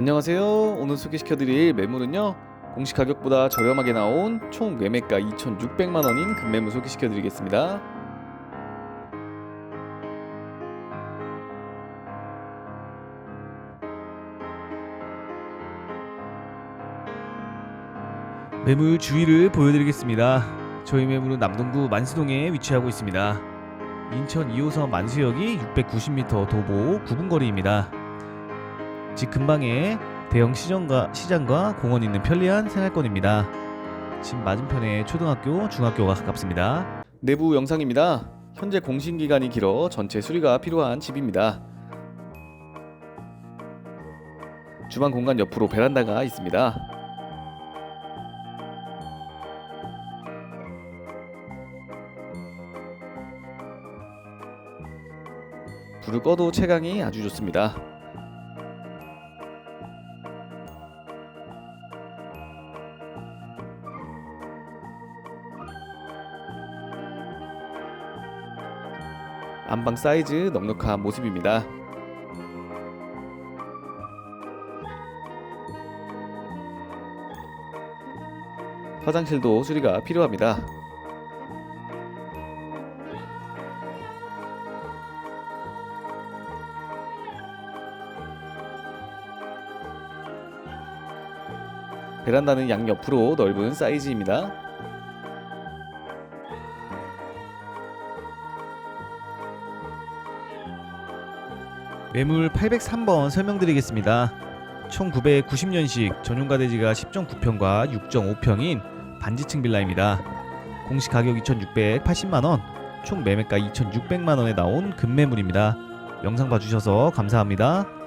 안녕하세요. 오늘 소개시켜드릴 매물은요. 공시 가격보다 저렴하게 나온 총 매매가 2,600만 원인 금매물 소개시켜드리겠습니다. 매물 주위를 보여드리겠습니다. 저희 매물은 남동구 만수동에 위치하고 있습니다. 인천 2호선 만수역이 690m 도보 9분 거리입니다. 집 근방에 대형 시장과, 시장과 공원이 있는 편리한 생활권입니다. 집 맞은편에 초등학교, 중학교가 가깝습니다. 내부 영상입니다. 현재 공신 기간이 길어 전체 수리가 필요한 집입니다. 주방 공간 옆으로 베란다가 있습니다. 불을 꺼도 채광이 아주 좋습니다. 안방 사이즈 넉넉한 모습입니다. 화장실도 수리가 필요합니다. 베란다는 양옆으로 넓은 사이즈입니다. 매물 803번 설명드리겠습니다. 총 990년식 전용가 대지가 10.9평과 6.5평인 반지층 빌라입니다. 공시 가격 2,680만 원, 총 매매가 2,600만 원에 나온 금매물입니다. 영상 봐주셔서 감사합니다.